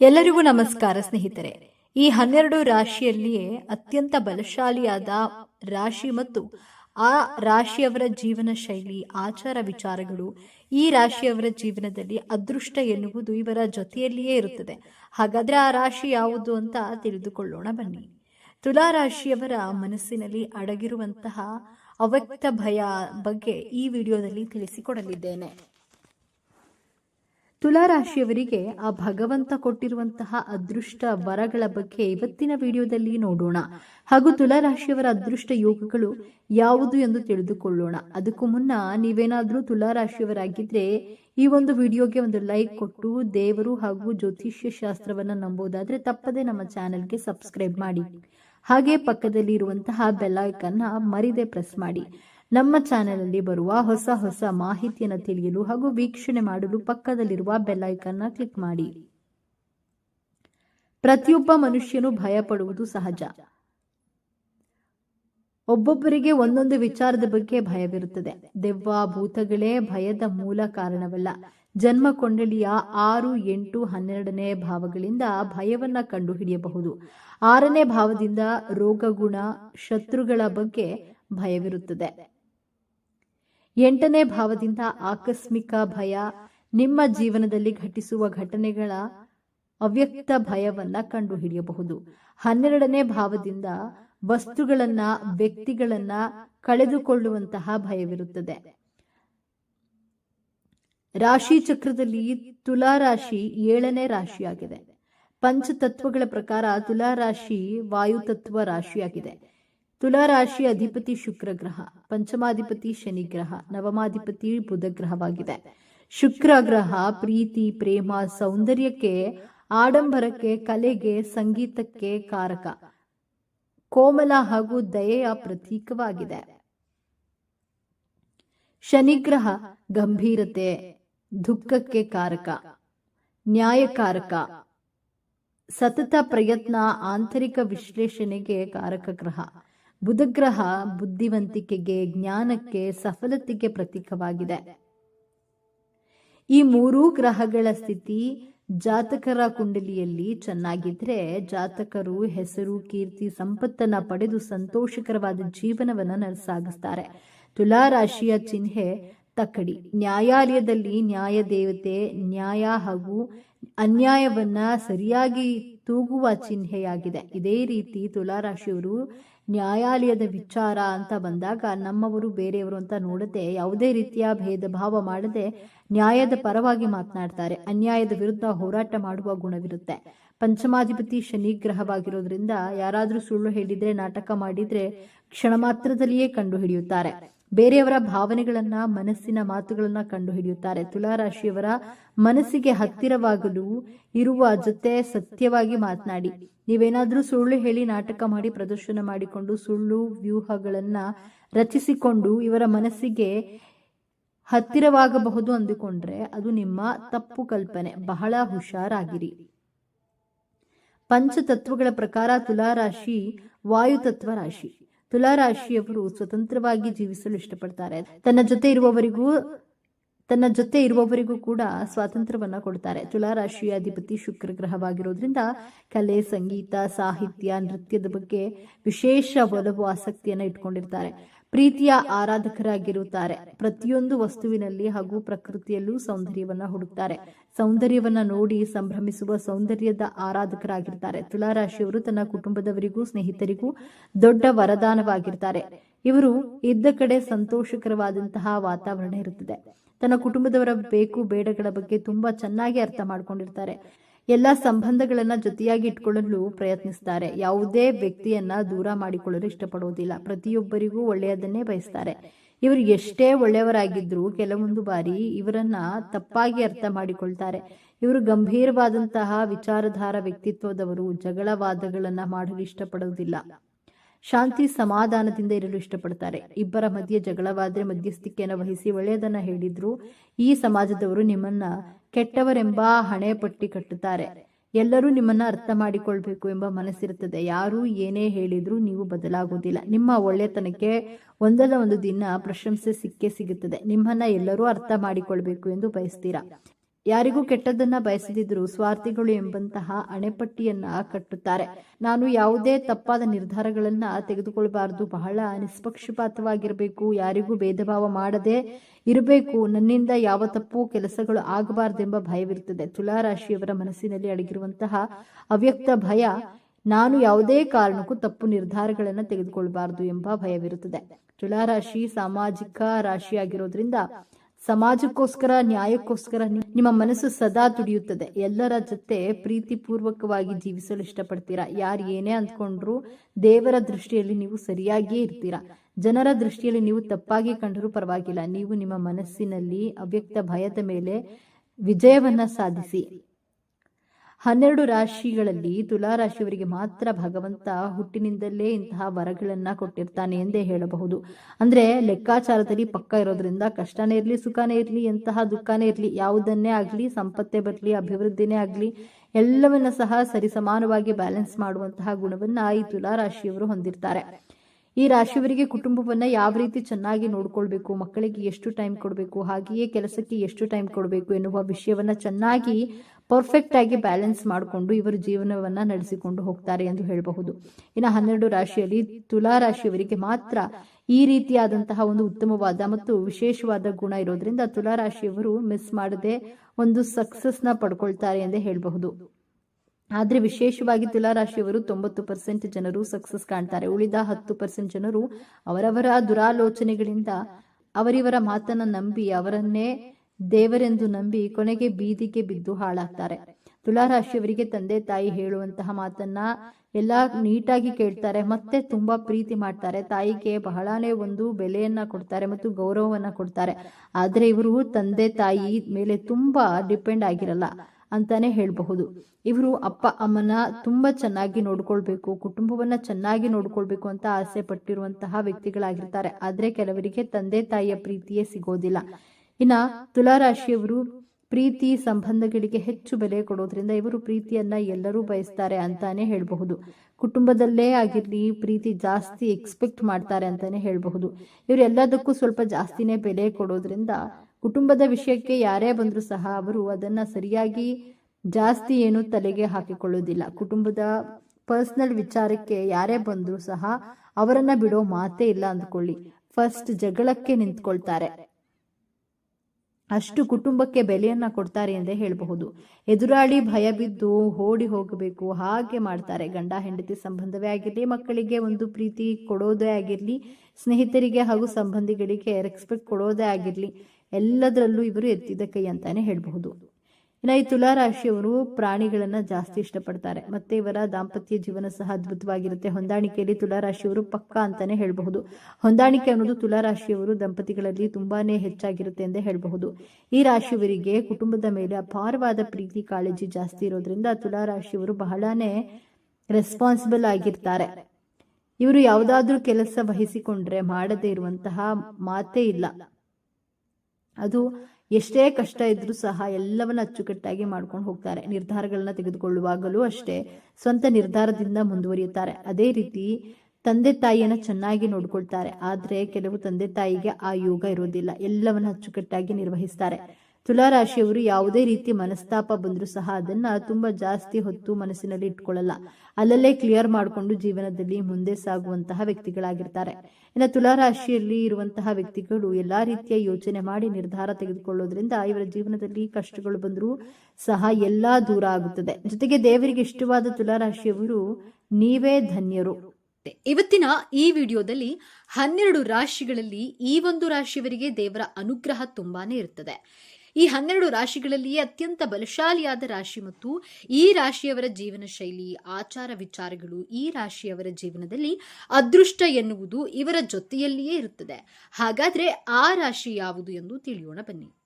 ಎಲ್ಲರಿಗೂ ನಮಸ್ಕಾರ, ಸ್ನೇಹಿತರೆ. ಈ ಹನ್ನೆರಡು ರಾಶಿಯಲ್ಲಿಯೇ ಅತ್ಯಂತ ಬಲಶಾಲಿಯಾದ ರಾಶಿ ಮತ್ತು ಆ ರಾಶಿಯವರ ಜೀವನ ಶೈಲಿ, ಆಚಾರ ವಿಚಾರಗಳು ಈ ರಾಶಿಯವರ ಜೀವನದಲ್ಲಿ ಅದೃಷ್ಟ ಎನ್ನುವುದು ಇವರ ಜೊತೆಯಲ್ಲಿಯೇ ಇರುತ್ತದೆ. ಹಾಗಾದ್ರೆ ಆ ರಾಶಿ ಯಾವುದು ಅಂತ ತಿಳಿದುಕೊಳ್ಳೋಣ ಬನ್ನಿ. ತುಲಾ ರಾಶಿಯವರ ಮನಸ್ಸಿನಲ್ಲಿ ಅಡಗಿರುವಂತಹ ಅವ್ಯಕ್ತ ಭಯ ಬಗ್ಗೆ ಈ ವಿಡಿಯೋದಲ್ಲಿ ತಿಳಿಸಿಕೊಡಲಿದ್ದೇನೆ. ತುಲಾ ರಾಶಿಯವರಿಗೆ ಆ ಭಗವಂತ ಕೊಟ್ಟಿರುವಂತಹ ಅದೃಷ್ಟ ವರಗಳ ಬಗ್ಗೆ ಇವತ್ತಿನ ವಿಡಿಯೋದಲ್ಲಿ ನೋಡೋಣ. ಹಾಗೂ ತುಲಾ ರಾಶಿಯವರ ಅದೃಷ್ಟ ಯೋಗಗಳು ಯಾವುದು ಎಂದು ತಿಳಿದುಕೊಳ್ಳೋಣ. ಅದಕ್ಕೂ ಮುನ್ನ ನೀವೇನಾದರೂ ತುಲಾ ರಾಶಿಯವರಾಗಿದ್ರೆ ಈ ಒಂದು ವಿಡಿಯೋಗೆ ಒಂದು ಲೈಕ್ ಕೊಟ್ಟು ದೇವರು ಹಾಗೂ ಜ್ಯೋತಿಷ್ಯ ಶಾಸ್ತ್ರವನ್ನು ನಂಬೋದಾದ್ರೆ ತಪ್ಪದೆ ನಮ್ಮ ಚಾನೆಲ್ಗೆ ಸಬ್ಸ್ಕ್ರೈಬ್ ಮಾಡಿ. ಹಾಗೆ ಪಕ್ಕದಲ್ಲಿ ಇರುವಂತಹ ಬೆಲ್ ಐಕನ್ನ ಮರಿದೆ ಪ್ರೆಸ್ ಮಾಡಿ. ನಮ್ಮ ಚಾನೆಲ್ನಲ್ಲಿ ಬರುವ ಹೊಸ ಹೊಸ ಮಾಹಿತಿಯನ್ನು ತಿಳಿಯಲು ಹಾಗೂ ವೀಕ್ಷಣೆ ಮಾಡಲು ಪಕ್ಕದಲ್ಲಿರುವ ಬೆಲ್ ಐಕನ್ನ ಕ್ಲಿಕ್ ಮಾಡಿ. ಪ್ರತಿಯೊಬ್ಬ ಮನುಷ್ಯನು ಭಯ ಪಡುವುದು ಸಹಜ. ಒಬ್ಬೊಬ್ಬರಿಗೆ ಒಂದೊಂದು ವಿಚಾರದ ಬಗ್ಗೆ ಭಯವಿರುತ್ತದೆ. ದೆವ್ವ, ಭೂತಗಳೇ ಭಯದ ಮೂಲ ಕಾರಣವಲ್ಲ. ಜನ್ಮ ಕೊಂಡಳಿಯ ಆರು, ಎಂಟು, ಹನ್ನೆರಡನೇ ಭಾವಗಳಿಂದ ಭಯವನ್ನ ಕಂಡುಹಿಡಿಯಬಹುದು. ಆರನೇ ಭಾವದಿಂದ ರೋಗಗುಣ, ಶತ್ರುಗಳ ಬಗ್ಗೆ ಭಯವಿರುತ್ತದೆ. ಎಂಟನೇ ಭಾವದಿಂದ ಆಕಸ್ಮಿಕ ಭಯ, ನಿಮ್ಮ ಜೀವನದಲ್ಲಿ ಘಟಿಸುವ ಘಟನೆಗಳ ಅವ್ಯಕ್ತ ಭಯವನ್ನ ಕಂಡುಹಿಡಿಯಬಹುದು. ಹನ್ನೆರಡನೇ ಭಾವದಿಂದ ವಸ್ತುಗಳನ್ನ, ವ್ಯಕ್ತಿಗಳನ್ನ ಕಳೆದುಕೊಳ್ಳುವಂತಹ ಭಯವಿರುತ್ತದೆ. ರಾಶಿ ಚಕ್ರದಲ್ಲಿ ತುಲಾ ರಾಶಿ ಏಳನೇ ರಾಶಿಯಾಗಿದೆ. ಪಂಚತತ್ವಗಳ ಪ್ರಕಾರ ತುಲಾ ರಾಶಿ ವಾಯುತತ್ವ ರಾಶಿಯಾಗಿದೆ. ತುಲಾ ರಾಶಿ ಅಧಿಪತಿ ಶುಕ್ರ ಗ್ರಹ, ಪಂಚಮಾಧಿಪತಿ ಶನಿ ಗ್ರಹ, ನವಮಾಧಿಪತಿ ಬುಧ ಗ್ರಹವಾಗಿದೆ. ಶುಕ್ರ ಗ್ರಹ ಪ್ರೀತಿ, ಪ್ರೇಮ, ಸೌಂದರ್ಯಕ್ಕೆ, ಆಡಂಬರಕ್ಕೆ, ಕಲೆಗೆ, ಸಂಗೀತಕ್ಕೆ ಕಾರಕ. ಕೋಮಲ ಹಾಗೂ ದಯೆಯ ಪ್ರತೀಕವಾಗಿದೆ. ಶನಿಗ್ರಹ ಗಂಭೀರತೆ, ದುಃಖಕ್ಕೆ ಕಾರಕ, ನ್ಯಾಯಕಾರಕ, ಸತತ ಪ್ರಯತ್ನ, ಆಂತರಿಕ ವಿಶ್ಲೇಷಣೆಗೆ ಕಾರಕ ಗ್ರಹ. ಬುಧಗ್ರಹ ಬುದ್ಧಿವಂತಿಕೆಗೆ, ಜ್ಞಾನಕ್ಕೆ, ಸಫಲತೆಗೆ ಪ್ರತೀಕವಾಗಿದೆ. ಈ ಮೂರೂ ಗ್ರಹಗಳ ಸ್ಥಿತಿ ಜಾತಕರ ಕುಂಡಲಿಯಲ್ಲಿ ಚೆನ್ನಾಗಿದ್ರೆ ಜಾತಕರು ಹೆಸರು, ಕೀರ್ತಿ, ಸಂಪತ್ತನ್ನ ಪಡೆದು ಸಂತೋಷಕರವಾದ ಜೀವನವನ್ನ ಸಾಗಿಸ್ತಾರೆ ತುಲಾ ರಾಶಿಯ ಚಿಹ್ನೆ ತಕ್ಕಡಿ. ನ್ಯಾಯಾಲಯದಲ್ಲಿ ನ್ಯಾಯ ದೇವತೆ ನ್ಯಾಯ ಹಾಗೂ ಅನ್ಯಾಯವನ್ನ ಸರಿಯಾಗಿ ತೂಗುವ ಚಿಹ್ನೆಯಾಗಿದೆ. ಇದೇ ರೀತಿ ತುಲಾ ರಾಶಿಯವರು ನ್ಯಾಯಾಲಯದ ವಿಚಾರ ಅಂತ ಬಂದಾಗ ನಮ್ಮವರು ಬೇರೆಯವರು ಅಂತ ನೋಡದೆ ಯಾವುದೇ ರೀತಿಯ ಭೇದ ಭಾವ ಮಾಡದೆ ನ್ಯಾಯದ ಪರವಾಗಿ ಮಾತನಾಡ್ತಾರೆ. ಅನ್ಯಾಯದ ವಿರುದ್ಧ ಹೋರಾಟ ಮಾಡುವ ಗುಣವಿರುತ್ತೆ. ಪಂಚಮಾಧಿಪತಿ ಶನಿ ಗ್ರಹವಾಗಿರೋದ್ರಿಂದ ಯಾರಾದರೂ ಸುಳ್ಳು ಹೇಳಿದ್ರೆ ನಾಟಕ ಮಾಡಿದ್ರೆ ಕ್ಷಣ ಮಾತ್ರದಲ್ಲಿಯೇ ಕಂಡು ಹಿಡಿಯುತ್ತಾರೆ ಬೇರೆಯವರ ಭಾವನೆಗಳನ್ನ, ಮನಸ್ಸಿನ ಮಾತುಗಳನ್ನ ಕಂಡು ಹಿಡಿಯುತ್ತಾರೆ ತುಲಾರಾಶಿಯವರ ಮನಸ್ಸಿಗೆ ಹತ್ತಿರವಾಗಲು ಇರುವ ಜೊತೆ ಸತ್ಯವಾಗಿ ಮಾತನಾಡಿ. ನೀವೇನಾದ್ರೂ ಸುಳ್ಳು ಹೇಳಿ ನಾಟಕ ಮಾಡಿ, ಪ್ರದರ್ಶನ ಮಾಡಿಕೊಂಡು ಸುಳ್ಳು ವ್ಯೂಹಗಳನ್ನ ರಚಿಸಿಕೊಂಡು ಇವರ ಮನಸ್ಸಿಗೆ ಹತ್ತಿರವಾಗಬಹುದು ಅಂದುಕೊಂಡ್ರೆ ಅದು ನಿಮ್ಮ ತಪ್ಪು ಕಲ್ಪನೆ. ಬಹಳ ಹುಷಾರಾಗಿರಿ. ಪಂಚತತ್ವಗಳ ಪ್ರಕಾರ ತುಲಾರಾಶಿ ವಾಯುತತ್ವ ರಾಶಿ. ತುಲಾರಾಶಿಯವರು ಸ್ವತಂತ್ರವಾಗಿ ಜೀವಿಸಲು ಇಷ್ಟಪಡ್ತಾರೆ. ತನ್ನ ಜೊತೆ ಇರುವವರಿಗೂ, ತನ್ನ ಜೊತೆ ಇರುವವರಿಗೂ ಕೂಡ ಸ್ವಾತಂತ್ರ್ಯವನ್ನ ಕೊಡ್ತಾರೆ. ತುಲಾರಾಶಿಯ ಅಧಿಪತಿ ಶುಕ್ರ ಗ್ರಹವಾಗಿರೋದ್ರಿಂದ ಕಲೆ, ಸಂಗೀತ, ಸಾಹಿತ್ಯ, ನೃತ್ಯದ ಬಗ್ಗೆ ವಿಶೇಷ ಒಲವು, ಆಸಕ್ತಿಯನ್ನ ಇಟ್ಕೊಂಡಿರ್ತಾರೆ. ಪ್ರೀತಿಯ ಆರಾಧಕರಾಗಿರುತ್ತಾರೆ. ಪ್ರತಿಯೊಂದು ವಸ್ತುವಿನಲ್ಲಿ ಹಾಗೂ ಪ್ರಕೃತಿಯಲ್ಲೂ ಸೌಂದರ್ಯವನ್ನ ಹುಡುಕ್ತಾರೆ. ಸೌಂದರ್ಯವನ್ನ ನೋಡಿ ಸಂಭ್ರಮಿಸುವ ಸೌಂದರ್ಯದ ಆರಾಧಕರಾಗಿರ್ತಾರೆ. ತುಲಾರಾಶಿಯವರು ತನ್ನ ಕುಟುಂಬದವರಿಗೂ, ಸ್ನೇಹಿತರಿಗೂ ದೊಡ್ಡ ವರದಾನವಾಗಿರ್ತಾರೆ. ಇವರು ಇದ್ದ ಕಡೆ ಸಂತೋಷಕರವಾದಂತಹ ವಾತಾವರಣ ಇರುತ್ತದೆ. ತನ್ನ ಕುಟುಂಬದವರ ಬೇಕು, ಬೇಡಗಳ ಬಗ್ಗೆ ತುಂಬಾ ಚೆನ್ನಾಗಿ ಅರ್ಥ ಮಾಡ್ಕೊಂಡಿರ್ತಾರೆ. ಎಲ್ಲ ಸಂಬಂಧಗಳನ್ನ ಜೊತೆಯಾಗಿ ಇಟ್ಕೊಳ್ಳಲು ಪ್ರಯತ್ನಿಸ್ತಾರೆ. ಯಾವುದೇ ವ್ಯಕ್ತಿಯನ್ನ ದೂರ ಮಾಡಿಕೊಳ್ಳಲು ಇಷ್ಟಪಡುವುದಿಲ್ಲ. ಪ್ರತಿಯೊಬ್ಬರಿಗೂ ಒಳ್ಳೆಯದನ್ನೇ ಬಯಸ್ತಾರೆ. ಇವರು ಎಷ್ಟೇ ಒಳ್ಳೆಯವರಾಗಿದ್ರು ಕೆಲವೊಂದು ಬಾರಿ ಇವರನ್ನ ತಪ್ಪಾಗಿ ಅರ್ಥ ಮಾಡಿಕೊಳ್ತಾರೆ. ಇವರು ಗಂಭೀರವಾದಂತಹ ವಿಚಾರಧಾರ ವ್ಯಕ್ತಿತ್ವದವರು ಜಗಳವಾದಗಳನ್ನ ಮಾಡಲು ಇಷ್ಟಪಡುವುದಿಲ್ಲ. ಶಾಂತಿ ಸಮಾಧಾನದಿಂದ ಇರಲು ಇಷ್ಟಪಡ್ತಾರೆ. ಇಬ್ಬರ ಮಧ್ಯೆ ಜಗಳವಾದ್ರೆ ಮಧ್ಯಸ್ಥಿಕೆಯನ್ನು ವಹಿಸಿ ಒಳ್ಳೆಯದನ್ನ ಹೇಳಿದ್ರು ಈ ಸಮಾಜದವರು ನಿಮ್ಮನ್ನ ಕೆಟ್ಟವರೆಂಬ ಹಣೆ ಪಟ್ಟಿ ಕಟ್ಟುತ್ತಾರೆ. ಎಲ್ಲರೂ ನಿಮ್ಮನ್ನ ಅರ್ಥ ಮಾಡಿಕೊಳ್ಬೇಕು ಎಂಬ ಮನಸ್ಸಿರುತ್ತದೆ. ಯಾರು ಏನೇ ಹೇಳಿದ್ರು ನೀವು ಬದಲಾಗುವುದಿಲ್ಲ. ನಿಮ್ಮ ಒಳ್ಳೆತನಕ್ಕೆ ಒಂದಲ್ಲ ಒಂದು ದಿನ ಪ್ರಶಂಸೆ ಸಿಕ್ಕೇ ಸಿಗುತ್ತದೆ. ನಿಮ್ಮನ್ನ ಎಲ್ಲರೂ ಅರ್ಥ ಮಾಡಿಕೊಳ್ಬೇಕು ಎಂದು ಬಯಸ್ತೀರಾ? ಯಾರಿಗೂ ಕೆಟ್ಟದ್ದನ್ನ ಬಯಸದಿದ್ರು ಸ್ವಾರ್ಥಿಗಳು ಎಂಬಂತಹ ಅಣೆಪಟ್ಟಿಯನ್ನ ಕಟ್ಟುತ್ತಾರೆ. ನಾನು ಯಾವುದೇ ತಪ್ಪಾದ ನಿರ್ಧಾರಗಳನ್ನ ತೆಗೆದುಕೊಳ್ಳಬಾರದು ಬಹಳ ನಿಷ್ಪಕ್ಷಪಾತವಾಗಿರಬೇಕು. ಯಾರಿಗೂ ಭೇದ ಭಾವ ಮಾಡದೆ ಇರಬೇಕು. ನನ್ನಿಂದ ಯಾವ ತಪ್ಪು ಕೆಲಸಗಳು ಆಗಬಾರ್ದೆಂಬ ಭಯವಿರುತ್ತದೆ. ತುಲಾರಾಶಿಯವರ ಮನಸ್ಸಿನಲ್ಲಿ ಅಡಗಿರುವಂತಹ ಅವ್ಯಕ್ತ ಭಯ, ನಾನು ಯಾವುದೇ ಕಾರಣಕ್ಕೂ ತಪ್ಪು ನಿರ್ಧಾರಗಳನ್ನು ತೆಗೆದುಕೊಳ್ಳಬಾರದು ಎಂಬ ಭಯವಿರುತ್ತದೆ. ತುಲಾರಾಶಿ ಸಾಮಾಜಿಕ ರಾಶಿಯಾಗಿರೋದ್ರಿಂದ ಸಮಾಜಕ್ಕೋಸ್ಕರ, ನ್ಯಾಯಕ್ಕೋಸ್ಕರ ನಿಮ್ಮ ಮನಸ್ಸು ಸದಾ ತುಡಿಯುತ್ತದೆ ಎಲ್ಲರ ಜೊತೆ ಪ್ರೀತಿಪೂರ್ವಕವಾಗಿ ಜೀವಿಸಲು ಇಷ್ಟಪಡ್ತೀರಾ? ಯಾರು ಏನೇ ಅಂದ್ಕೊಂಡ್ರು ದೇವರ ದೃಷ್ಟಿಯಲ್ಲಿ ನೀವು ಸರಿಯಾಗಿಯೇ ಇರ್ತೀರಾ? ಜನರ ದೃಷ್ಟಿಯಲ್ಲಿ ನೀವು ತಪ್ಪಾಗಿ ಕಂಡರೂ ಪರವಾಗಿಲ್ಲ. ನೀವು ನಿಮ್ಮ ಮನಸ್ಸಿನಲ್ಲಿ ಅವ್ಯಕ್ತ ಭಯದ ಮೇಲೆ ವಿಜಯವನ್ನ ಸಾಧಿಸಿ. ಹನ್ನೆರಡು ರಾಶಿಗಳಲ್ಲಿ ತುಲಾ ರಾಶಿಯವರಿಗೆ ಮಾತ್ರ ಭಗವಂತ ಹುಟ್ಟಿನಿಂದಲೇ ಇಂತಹ ವರಗಳನ್ನ ಕೊಟ್ಟಿರ್ತಾನೆ ಎಂದೇ ಹೇಳಬಹುದು. ಅಂದ್ರೆ ಲೆಕ್ಕಾಚಾರದಲ್ಲಿ ಪಕ್ಕ ಇರೋದ್ರಿಂದ ಕಷ್ಟನೇ ಇರಲಿ, ಸುಖನೇ ಇರಲಿ, ಎಂತಹ ದುಃಖನೇ ಇರಲಿ, ಯಾವುದನ್ನೇ ಆಗಲಿ, ಸಂಪತ್ತೇ ಬರಲಿ, ಅಭಿವೃದ್ಧಿನೇ ಆಗಲಿ, ಎಲ್ಲವನ್ನ ಸಹ ಸರಿಸಮಾನವಾಗಿ ಬ್ಯಾಲೆನ್ಸ್ ಮಾಡುವಂತಹ ಗುಣವನ್ನ ಈ ತುಲಾ ರಾಶಿಯವರು ಹೊಂದಿರ್ತಾರೆ. ಈ ರಾಶಿಯವರಿಗೆ ಕುಟುಂಬವನ್ನ ಯಾವ ರೀತಿ ಚೆನ್ನಾಗಿ ನೋಡ್ಕೊಳ್ಬೇಕು, ಮಕ್ಕಳಿಗೆ ಎಷ್ಟು ಟೈಮ್ ಕೊಡಬೇಕು, ಹಾಗೆಯೇ ಕೆಲಸಕ್ಕೆ ಎಷ್ಟು ಟೈಮ್ ಕೊಡಬೇಕು ಎನ್ನುವ ವಿಷಯವನ್ನ ಚೆನ್ನಾಗಿ ಪರ್ಫೆಕ್ಟ್ ಆಗಿ ಬ್ಯಾಲೆನ್ಸ್ ಮಾಡಿಕೊಂಡು ಇವರು ಜೀವನವನ್ನ ನಡೆಸಿಕೊಂಡು ಹೋಗ್ತಾರೆ ಎಂದು ಹೇಳಬಹುದು. ಇನ್ನು ಹನ್ನೆರಡು ರಾಶಿಯಲ್ಲಿ ತುಲಾ ರಾಶಿಯವರಿಗೆ ಮಾತ್ರ ಈ ರೀತಿಯಾದಂತಹ ಒಂದು ಉತ್ತಮವಾದ ಮತ್ತು ವಿಶೇಷವಾದ ಗುಣ ಇರೋದ್ರಿಂದ ತುಲಾ ರಾಶಿಯವರು ಮಿಸ್ ಮಾಡದೆ ಒಂದು ಸಕ್ಸಸ್ನ ಪಡ್ಕೊಳ್ತಾರೆ ಎಂದೇ ಹೇಳಬಹುದು. ಆದ್ರೆ ವಿಶೇಷವಾಗಿ ತುಲಾರಾಶಿಯವರು ತೊಂಬತ್ತು ಪರ್ಸೆಂಟ್ ಜನರು ಸಕ್ಸಸ್ ಕಾಣ್ತಾರೆ. ಉಳಿದ ಹತ್ತು ಪರ್ಸೆಂಟ್ ಜನರು ಅವರವರ ದುರಾಲೋಚನೆಗಳಿಂದ ಅವರಿವರ ಮಾತನ್ನ ನಂಬಿ ಅವರನ್ನೇ ದೇವರೆಂದು ನಂಬಿ ಕೊನೆಗೆ ಬೀದಿಗೆ ಬಿದ್ದು ಹಾಳಾಗ್ತಾರೆ. ತುಲಾರಾಶಿಯವರಿಗೆ ತಂದೆ ತಾಯಿ ಹೇಳುವಂತಹ ಮಾತನ್ನ ಎಲ್ಲ ನೀಟಾಗಿ ಕೇಳ್ತಾರೆ, ಮತ್ತೆ ತುಂಬಾ ಪ್ರೀತಿ ಮಾಡ್ತಾರೆ. ತಾಯಿಗೆ ಬಹಳನೇ ಒಂದು ಬೆಲೆಯನ್ನ ಕೊಡ್ತಾರೆ ಮತ್ತು ಗೌರವವನ್ನ ಕೊಡ್ತಾರೆ. ಆದ್ರೆ ಇವರು ತಂದೆ ತಾಯಿ ಮೇಲೆ ತುಂಬಾ ಡಿಪೆಂಡ್ ಆಗಿರಲ್ಲ ಅಂತಾನೆ ಹೇಳಬಹುದು. ಇವರು ಅಪ್ಪ, ಅಮ್ಮನ ತುಂಬಾ ಚೆನ್ನಾಗಿ ನೋಡ್ಕೊಳ್ಬೇಕು, ಕುಟುಂಬವನ್ನ ಚೆನ್ನಾಗಿ ನೋಡ್ಕೊಳ್ಬೇಕು ಅಂತ ಆಸೆ ಪಟ್ಟಿರುವಂತಹ ವ್ಯಕ್ತಿಗಳಾಗಿರ್ತಾರೆ. ಆದ್ರೆ ಕೆಲವರಿಗೆ ತಂದೆ ತಾಯಿಯ ಪ್ರೀತಿಯೇ ಸಿಗೋದಿಲ್ಲ. ಇನ್ನ ತುಲಾರಾಶಿಯವರು ಪ್ರೀತಿ ಸಂಬಂಧಗಳಿಗೆ ಹೆಚ್ಚು ಬೆಲೆ ಕೊಡೋದ್ರಿಂದ ಇವರು ಪ್ರೀತಿಯನ್ನ ಎಲ್ಲರೂ ಬಯಸ್ತಾರೆ ಅಂತಾನೆ ಹೇಳಬಹುದು. ಕುಟುಂಬದಲ್ಲೇ ಆಗಿರಲಿ, ಪ್ರೀತಿ ಜಾಸ್ತಿ ಎಕ್ಸ್ಪೆಕ್ಟ್ ಮಾಡ್ತಾರೆ ಅಂತಾನೆ ಹೇಳಬಹುದು. ಇವರು ಎಲ್ಲದಕ್ಕೂ ಸ್ವಲ್ಪ ಜಾಸ್ತಿನೇ ಬೆಲೆ ಕೊಡೋದ್ರಿಂದ ಕುಟುಂಬದ ವಿಷಯಕ್ಕೆ ಯಾರೇ ಬಂದರೂ ಸಹ ಅವರು ಅದನ್ನ ಸರಿಯಾಗಿ ಜಾಸ್ತಿ ಏನು ತಲೆಗೆ ಹಾಕಿಕೊಳ್ಳೋದಿಲ್ಲ. ಕುಟುಂಬದ ಪರ್ಸನಲ್ ವಿಚಾರಕ್ಕೆ ಯಾರೇ ಬಂದರೂ ಸಹ ಅವರನ್ನ ಬಿಡೋ ಮಾತೇ ಇಲ್ಲ ಅಂದ್ಕೊಳ್ಳಿ. ಫಸ್ಟ್ ಜಗಳಕ್ಕೆ ನಿಂತ್ಕೊಳ್ತಾರೆ. ಅಷ್ಟು ಕುಟುಂಬಕ್ಕೆ ಬೆಲೆಯನ್ನ ಕೊಡ್ತಾರೆ ಎಂದೇ ಹೇಳಬಹುದು. ಎದುರಾಳಿ ಭಯ ಬಿದ್ದು ಓಡಿ ಹೋಗಬೇಕು. ಹಾಗೆ ಮಾಡ್ತಾರೆ. ಗಂಡ, ಹೆಂಡತಿ ಸಂಬಂಧವೇ ಆಗಿರಲಿ, ಮಕ್ಕಳಿಗೆ ಒಂದು ಪ್ರೀತಿ ಕೊಡೋದೇ ಆಗಿರಲಿ, ಸ್ನೇಹಿತರಿಗೆ ಹಾಗೂ ಸಂಬಂಧಿಗಳಿಗೆ ರೆಸ್ಪೆಕ್ಟ್ ಕೊಡೋದೇ ಆಗಿರಲಿ, ಎಲ್ಲದರಲ್ಲೂ ಇವರು ಎತ್ತಿದ ಕೈ ಅಂತಾನೆ ಹೇಳಬಹುದು. ಇನ್ನು ಈ ತುಲಾರಾಶಿಯವರು ಪ್ರಾಣಿಗಳನ್ನು ಜಾಸ್ತಿ ಇಷ್ಟಪಡ್ತಾರೆ. ಮತ್ತೆ ಇವರ ದಾಂಪತ್ಯ ಜೀವನ ಸಹ ಅದ್ಭುತವಾಗಿರುತ್ತೆ. ಹೊಂದಾಣಿಕೆಯಲ್ಲಿ ತುಲಾರಾಶಿಯವರು ಪಕ್ಕ ಅಂತಾನೆ ಹೇಳಬಹುದು. ಹೊಂದಾಣಿಕೆ ಅನ್ನೋದು ತುಲಾರಾಶಿಯವರು ದಂಪತಿಗಳಲ್ಲಿ ತುಂಬಾನೇ ಹೆಚ್ಚಾಗಿರುತ್ತೆ ಎಂದೇ ಹೇಳಬಹುದು. ಈ ರಾಶಿಯವರಿಗೆ ಕುಟುಂಬದ ಮೇಲೆ ಅಪಾರವಾದ ಪ್ರೀತಿ, ಕಾಳಜಿ ಜಾಸ್ತಿ ಇರೋದ್ರಿಂದ ತುಲಾರಾಶಿಯವರು ಬಹಳಾನೇ ರೆಸ್ಪಾನ್ಸಿಬಲ್ ಆಗಿರ್ತಾರೆ. ಇವರು ಯಾವುದಾದ್ರೂ ಕೆಲಸ ವಹಿಸಿಕೊಂಡ್ರೆ ಮಾಡದೇ ಇರುವಂತಹ ಮಾತೇ ಇಲ್ಲ. ಅದು ಎಷ್ಟೇ ಕಷ್ಟ ಇದ್ರೂ ಸಹ ಎಲ್ಲವನ್ನ ಅಚ್ಚುಕಟ್ಟಾಗಿ ಮಾಡ್ಕೊಂಡು ಹೋಗ್ತಾರೆ. ನಿರ್ಧಾರಗಳನ್ನ ತೆಗೆದುಕೊಳ್ಳುವಾಗಲೂ ಅಷ್ಟೇ ಸ್ವಂತ ನಿರ್ಧಾರದಿಂದ ಮುಂದುವರಿಯುತ್ತಾರೆ. ಅದೇ ರೀತಿ ತಂದೆ ತಾಯಿಯನ್ನ ಚೆನ್ನಾಗಿ ನೋಡ್ಕೊಳ್ತಾರೆ. ಆದ್ರೆ ಕೆಲವು ತಂದೆ ತಾಯಿಗೆ ಆ ಯೋಗ ಇರೋದಿಲ್ಲ. ಎಲ್ಲವನ್ನ ಅಚ್ಚುಕಟ್ಟಾಗಿ ನಿರ್ವಹಿಸ್ತಾರೆ. ತುಲಾರಾಶಿಯವರು ಯಾವುದೇ ರೀತಿ ಮನಸ್ತಾಪ ಬಂದರೂ ಸಹ ಅದನ್ನ ತುಂಬಾ ಜಾಸ್ತಿ ಹೊತ್ತು ಮನಸ್ಸಿನಲ್ಲಿ ಇಟ್ಕೊಳ್ಳಲ್ಲ. ಅಲ್ಲಲ್ಲೇ ಕ್ಲಿಯರ್ ಮಾಡಿಕೊಂಡು ಜೀವನದಲ್ಲಿ ಮುಂದೆ ಸಾಗುವಂತಹ ವ್ಯಕ್ತಿಗಳಾಗಿರ್ತಾರೆ. ಇನ್ನು ತುಲಾರಾಶಿಯಲ್ಲಿ ಇರುವಂತಹ ವ್ಯಕ್ತಿಗಳು ಎಲ್ಲಾ ರೀತಿಯ ಯೋಚನೆ ಮಾಡಿ ನಿರ್ಧಾರ ತೆಗೆದುಕೊಳ್ಳೋದ್ರಿಂದ ಇವರ ಜೀವನದಲ್ಲಿ ಕಷ್ಟಗಳು ಬಂದರೂ ಸಹ ಎಲ್ಲಾ ದೂರ ಆಗುತ್ತದೆ. ಜೊತೆಗೆ ದೇವರಿಗೆ ಇಷ್ಟವಾದ ತುಲಾರಾಶಿಯವರು ನೀವೇ ಧನ್ಯರು. ಇವತ್ತಿನ ಈ ವಿಡಿಯೋದಲ್ಲಿ ಹನ್ನೆರಡು ರಾಶಿಗಳಲ್ಲಿ ಈ ಒಂದು ರಾಶಿಯವರಿಗೆ ದೇವರ ಅನುಗ್ರಹ ತುಂಬಾನೇ ಇರುತ್ತದೆ ಈ ಹನ್ನೆರಡು ರಾಶಿಗಳಲ್ಲಿಯೇ ಅತ್ಯಂತ ಬಲಶಾಲಿಯಾದ ರಾಶಿ ಮತ್ತು ಈ ರಾಶಿಯವರ ಜೀವನ ಶೈಲಿ, ಆಚಾರ ವಿಚಾರಗಳು ಈ ರಾಶಿಯವರ ಜೀವನದಲ್ಲಿ ಅದೃಷ್ಟ ಎನ್ನುವುದು ಇವರ ಜೊತೆಯಲ್ಲಿಯೇ ಇರುತ್ತದೆ. ಹಾಗಾದ್ರೆ ಆ ರಾಶಿ ಯಾವುದು ಎಂದು ತಿಳಿಯೋಣ ಬನ್ನಿ.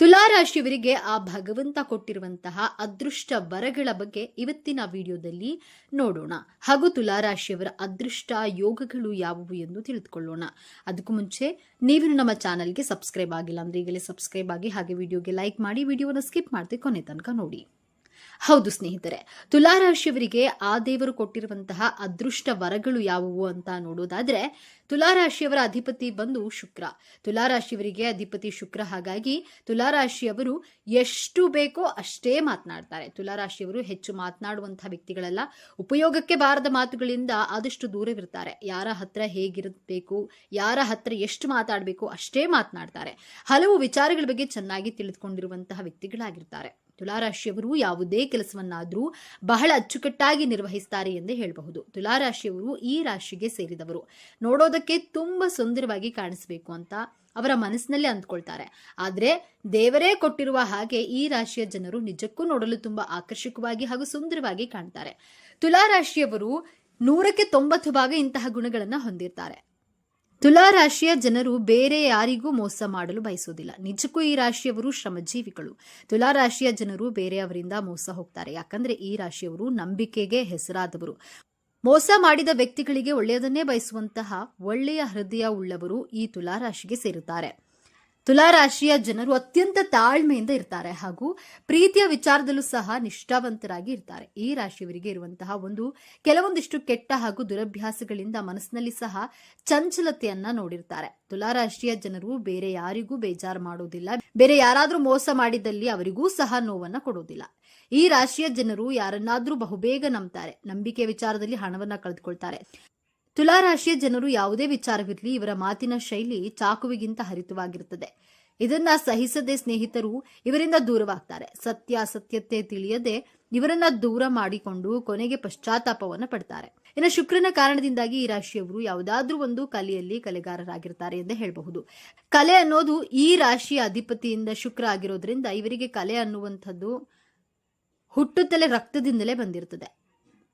ತುಲಾ ರಾಶಿಯವರಿಗೆ ಆ ಭಗವಂತ ಕೊಟ್ಟಿರುವಂತಹ ಅದೃಷ್ಟ ವರಗಳ ಬಗ್ಗೆ ಇವತ್ತಿನ ವಿಡಿಯೋದಲ್ಲಿ ನೋಡೋಣ. ಹಾಗೂ ತುಲಾ ರಾಶಿಯವರ ಅದೃಷ್ಟ ಯೋಗಗಳು ಯಾವುವು ಎಂದು ತಿಳಿದುಕೊಳ್ಳೋಣ. ಅದಕ್ಕೂ ಮುಂಚೆ ನೀವು ನಮ್ಮ ಚಾನಲ್ಗೆ ಸಬ್ಸ್ಕ್ರೈಬ್ ಆಗಿಲ್ಲ ಅಂದ್ರೆ ಈಗಲೇ ಸಬ್ಸ್ಕ್ರೈಬ್ ಆಗಿ ಹಾಗೆ ವಿಡಿಯೋಗೆ ಲೈಕ್ ಮಾಡಿ ವಿಡಿಯೋನ ಸ್ಕಿಪ್ ಮಾಡದೆ ಕೊನೆ ತನಕ ನೋಡಿ. ಹೌದು ಸ್ನೇಹಿತರೆ, ತುಲಾರಾಶಿಯವರಿಗೆ ಆ ದೇವರು ಕೊಟ್ಟಿರುವಂತಹ ಅದೃಷ್ಟ ವರಗಳು ಯಾವುವು ಅಂತ ನೋಡೋದಾದ್ರೆ, ತುಲಾರಾಶಿಯವರ ಅಧಿಪತಿ ಬಂದು ಶುಕ್ರ. ತುಲಾರಾಶಿಯವರಿಗೆ ಅಧಿಪತಿ ಶುಕ್ರ, ಹಾಗಾಗಿ ತುಲಾರಾಶಿಯವರು ಎಷ್ಟು ಬೇಕೋ ಅಷ್ಟೇ ಮಾತನಾಡ್ತಾರೆ. ತುಲಾರಾಶಿಯವರು ಹೆಚ್ಚು ಮಾತನಾಡುವಂತಹ ವ್ಯಕ್ತಿಗಳಲ್ಲ. ಉಪಯೋಗಕ್ಕೆ ಬಾರದ ಮಾತುಗಳಿಂದ ಆದಷ್ಟು ದೂರವಿರ್ತಾರೆ. ಯಾರ ಹತ್ರ ಹೇಗಿರಬೇಕು, ಯಾರ ಹತ್ರ ಎಷ್ಟು ಮಾತಾಡಬೇಕು ಅಷ್ಟೇ ಮಾತನಾಡ್ತಾರೆ. ಹಲವು ವಿಚಾರಗಳ ಬಗ್ಗೆ ಚೆನ್ನಾಗಿ ತಿಳಿದುಕೊಂಡಿರುವಂತಹ ವ್ಯಕ್ತಿಗಳಾಗಿರ್ತಾರೆ. ತುಲಾರಾಶಿಯವರು ಯಾವುದೇ ಕೆಲಸವನ್ನಾದರೂ ಬಹಳ ಅಚ್ಚುಕಟ್ಟಾಗಿ ನಿರ್ವಹಿಸ್ತಾರೆ ಎಂದೇ ಹೇಳಬಹುದು. ತುಲಾರಾಶಿಯವರು ಈ ರಾಶಿಗೆ ಸೇರಿದವರು. ನೋಡೋದಕ್ಕೆ ತುಂಬ ಸುಂದರವಾಗಿ ಕಾಣಿಸಬೇಕು ಅಂತ ಅವರ ಮನಸ್ಸಿನಲ್ಲಿ ಅಂದ್ಕೊಳ್ತಾರೆ. ಆದರೆ ದೇವರೇ ಕೊಟ್ಟಿರುವ ಹಾಗೆ ಈ ರಾಶಿಯ ಜನರು ನಿಜಕ್ಕೂ ನೋಡಲು ತುಂಬ ಆಕರ್ಷಕವಾಗಿ ಹಾಗೂ ಸುಂದರವಾಗಿ ಕಾಣ್ತಾರೆ. ತುಲಾರಾಶಿಯವರು ನೂರಕ್ಕೆ ತೊಂಬತ್ತು ಭಾಗ ಇಂತಹ ಗುಣಗಳನ್ನು ಹೊಂದಿರ್ತಾರೆ. ತುಲಾ ರಾಶಿಯ ಜನರು ಬೇರೆ ಯಾರಿಗೂ ಮೋಸ ಮಾಡಲು ಬಯಸೋದಿಲ್ಲ ನಿಜಕ್ಕೂ ಈ ರಾಶಿಯವರು ಶ್ರಮಜೀವಿಗಳು. ತುಲಾ ರಾಶಿಯ ಜನರು ಬೇರೆಯವರಿಂದ ಮೋಸ ಹೋಗ್ತಾರೆ. ಯಾಕಂದ್ರೆ ಈ ರಾಶಿಯವರು ನಂಬಿಕೆಗೆ ಹೆಸರಾದವರು. ಮೋಸ ಮಾಡಿದ ವ್ಯಕ್ತಿಗಳಿಗೆ ಒಳ್ಳೆಯದನ್ನೇ ಬಯಸುವಂತಹ ಒಳ್ಳೆಯ ಹೃದಯ ಉಳ್ಳವರು ಈ ತುಲಾ ರಾಶಿಗೆ ಸೇರುತ್ತಾರೆ. ತುಲಾ ರಾಶಿಯ ಜನರು ಅತ್ಯಂತ ತಾಳ್ಮೆಯಿಂದ ಇರ್ತಾರೆ ಹಾಗೂ ಪ್ರೀತಿಯ ವಿಚಾರದಲ್ಲೂ ಸಹ ನಿಷ್ಠಾವಂತರಾಗಿ ಇರ್ತಾರೆ. ಈ ರಾಶಿಯವರಿಗೆ ಇರುವಂತಹ ಒಂದು ಕೆಲವೊಂದಿಷ್ಟು ಕೆಟ್ಟ ಹಾಗೂ ದುರಭ್ಯಾಸಗಳಿಂದ ಮನಸ್ಸಿನಲ್ಲಿ ಸಹ ಚಂಚಲತೆಯನ್ನ ನೋಡಿರ್ತಾರೆ. ತುಲಾರಾಶಿಯ ಜನರು ಬೇರೆ ಯಾರಿಗೂ ಬೇಜಾರು ಮಾಡೋದಿಲ್ಲ. ಬೇರೆ ಯಾರಾದ್ರೂ ಮೋಸ ಮಾಡಿದಲ್ಲಿ ಅವರಿಗೂ ಸಹ ನೋವನ್ನ ಕೊಡೋದಿಲ್ಲ. ಈ ರಾಶಿಯ ಜನರು ಯಾರನ್ನಾದ್ರೂ ಬಹುಬೇಗ ನಂಬ್ತಾರೆ. ನಂಬಿಕೆ ವಿಚಾರದಲ್ಲಿ ಹಣವನ್ನ ಕಳೆದುಕೊಳ್ತಾರೆ. ತುಲಾ ರಾಶಿಯ ಜನರು ಯಾವುದೇ ವಿಚಾರವಿರಲಿ, ಇವರ ಮಾತಿನ ಶೈಲಿ ಚಾಕುವಿಗಿಂತ ಹರಿತವಾಗಿರುತ್ತದೆ. ಇದನ್ನ ಸಹಿಸದೆ ಸ್ನೇಹಿತರು ಇವರಿಂದ ದೂರವಾಗ್ತಾರೆ. ಸತ್ಯ ಅಸತ್ಯತೆ ತಿಳಿಯದೆ ಇವರನ್ನ ದೂರ ಮಾಡಿಕೊಂಡು ಕೊನೆಗೆ ಪಶ್ಚಾತ್ತಾಪವನ್ನು ಪಡ್ತಾರೆ. ಇನ್ನು ಶುಕ್ರನ ಕಾರಣದಿಂದಾಗಿ ಈ ರಾಶಿಯವರು ಯಾವುದಾದ್ರೂ ಒಂದು ಕಲೆಯಲ್ಲಿ ಕಲೆಗಾರರಾಗಿರ್ತಾರೆ ಎಂದು ಹೇಳಬಹುದು. ಕಲೆ ಅನ್ನೋದು ಈ ರಾಶಿಯ ಅಧಿಪತಿಯಿಂದ ಶುಕ್ರ ಆಗಿರೋದ್ರಿಂದ ಇವರಿಗೆ ಕಲೆ ಅನ್ನುವಂಥದ್ದು ಹುಟ್ಟುತ್ತಲೇ ರಕ್ತದಿಂದಲೇ ಬಂದಿರ್ತದೆ.